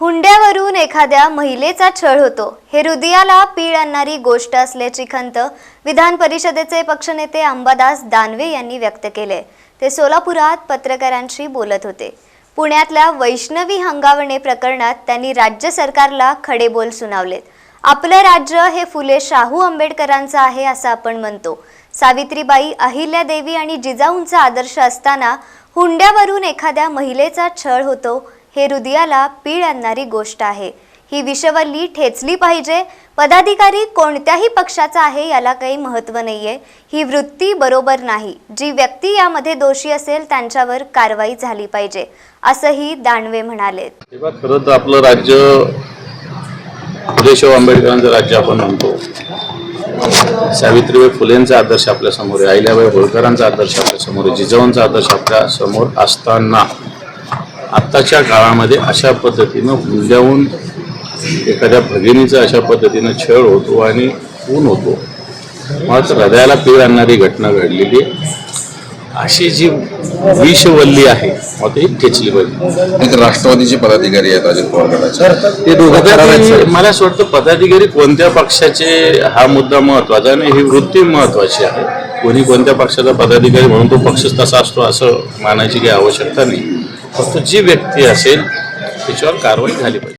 हुंड्यावरून एखाद्या महिलेचा छळ होतो. हे हृदयाला पीळ आणणारी गोष्ट असल्याची खंत विधान परिषदेचे पक्षनेते अंबादास दानवे यांनी व्यक्त केले. ते सोलापुरात पत्रकारांशी बोलत होते. पुण्यातल्या वैष्णवी हंगावणे प्रकरणात त्यांनी राज्य सरकारला खडे बोल सुनावलेत. आपलं राज्य हे फुले शाहू आंबेडकरांचं आहे असं आपण म्हणतो. सावित्रीबाई अहिल्यादेवी आणि जिजाऊंचा आदर्श असताना हुंड्यावरून एखाद्या महिलेचा छळ होतो हे हृदयाला पीळ आणणारी गोष्ट आहे. ही विषवल्ली ठेचली पाहिजे. पदाधिकारी कोणत्याही पक्षाचा आहे याला काही महत्त्व नाहीये. ही वृत्ती बरोबर नाही. जी व्यक्ती यामध्ये दोषी असेल त्यांच्यावर कारवाई झाली पाहिजे असंही दानवे म्हणाले खरं तर आपलं राज्य फुलेशाह आंबेडकरांचं राज्य आपण म्हणतो. सावित्रीबाई फुलेंचा आदर्श आपल्यासमोर आहे अहिल्याबाई होळकरांचा आदर्श आपल्यासमोर आहे जिजाऊंचा आदर्श आपल्यासमोर असताना. आत्ताच्या काळामध्ये अशा पद्धतीनं हुंड्याहून एखाद्या भगिनीचा अशा पद्धतीनं छळ होतो आणि खून होतो. मला तर हृदयाला पीळ आणणारी घटना घडलेली आहे. अशी जी विषवल्ली आहे मला ती ठेचली पाहिजे राष्ट्रवादीचे पदाधिकारी आहेत अजित पवार मला असं वाटतं पदाधिकारी कोणत्या पक्षाचे हा मुद्दा महत्त्वाचा आणि ही वृत्ती महत्वाची आहे. कोणी कोणत्या पक्षाचा पदाधिकारी म्हणून तो पक्षच तसा असतो असं मानायची काही आवश्यकता नाही. फक्त जी व्यक्ती असेल त्याच्यावर कारवाई झाली पाहिजे.